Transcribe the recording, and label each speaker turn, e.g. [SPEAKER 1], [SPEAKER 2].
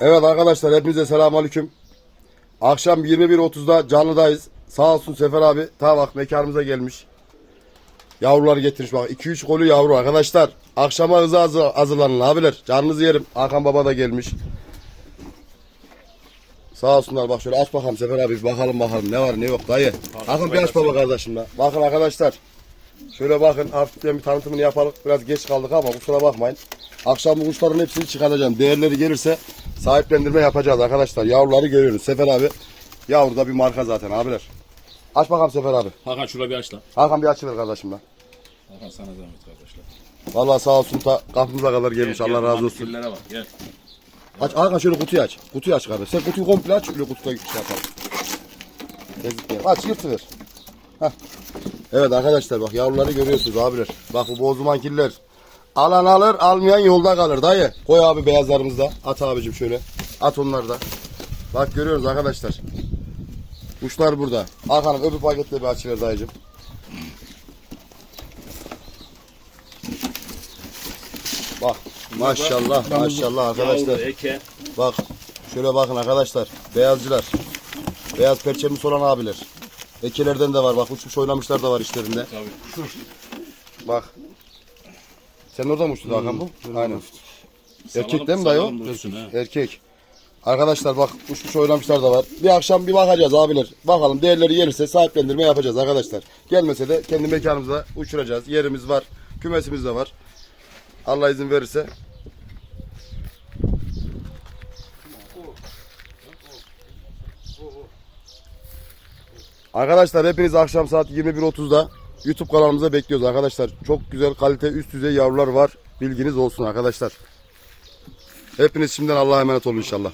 [SPEAKER 1] Evet arkadaşlar hepinize selamünaleyküm. Akşam 21.30'da canlıdayız. Sağ olsun Sefer abi ta bak mekanımıza gelmiş. Yavruları getirmiş bak 2-3 golü yavru arkadaşlar. Akşama hızlı hazır, hazırlanın abiler. Canınızı yerim. Hakan baba da gelmiş. Sağ olsunlar bak şöyle aç bakalım Sefer abi bakalım bakalım ne var ne yok dayı. Hakan bir aç baba kardeşim de. Bakın arkadaşlar. Şöyle bakın hafiften bir tanıtımını yapalım. Biraz geç kaldık ama kusura bakmayın. Akşam bu kuşların hepsini çıkaracağım. Değerleri gelirse sahiplendirme yapacağız arkadaşlar. Yavruları görüyoruz. Sefer abi yavru da bir marka zaten abiler. Aç bakalım Sefer abi.
[SPEAKER 2] Hakan şurada bir aç lan.
[SPEAKER 1] Hakan bir açıver kardeşim lan.
[SPEAKER 2] Hakan sana zahmet kardeşler.
[SPEAKER 1] Vallahi sağ olsun ta kapımıza kadar gelmiş. Allah razı olsun.
[SPEAKER 2] Bak gel.
[SPEAKER 1] Aç Hakan şöyle kutuyu aç. Kutuyu aç kardeş. Sen kutuyu komple aç. Öyle kutuda şey yapalım. Tezlik Aç yırtıver. Heh. Evet arkadaşlar bak yavruları görüyorsunuz abiler. Bak bu bozuman killer. Alan alır almayan yolda kalır dayı. Koy abi beyazlarımızı da. At abicim şöyle. At onları da. Bak görüyoruz arkadaşlar. Kuşlar burada. Hakan'ım öbür paketle bir açıver dayıcım. Bak maşallah maşallah arkadaşlar. Bak şöyle bakın arkadaşlar. Beyazcılar. Beyaz perçemli olan abiler. Ekelerden de var. Bak uçmuş oynamışlar da var işlerinde.
[SPEAKER 2] Tabii.
[SPEAKER 1] Bak. Sen orada mı uçtun Hakan bu? Aynen. Erkek değil mi dayı o? Erkek. Arkadaşlar bak uçmuş oynamışlar da var. Bir akşam bir bakacağız abiler. Bakalım değerleri gelirse sahiplendirme yapacağız arkadaşlar. Gelmese de kendi mekanımıza uçuracağız. Yerimiz var. Kümesimiz de var. Allah izin verirse. Arkadaşlar hepiniz akşam saat 21.30'da YouTube kanalımıza bekliyoruz arkadaşlar. Çok güzel kalite üst düzey yavrular var. Bilginiz olsun arkadaşlar. Hepiniz şimdiden Allah'a emanet olun inşallah.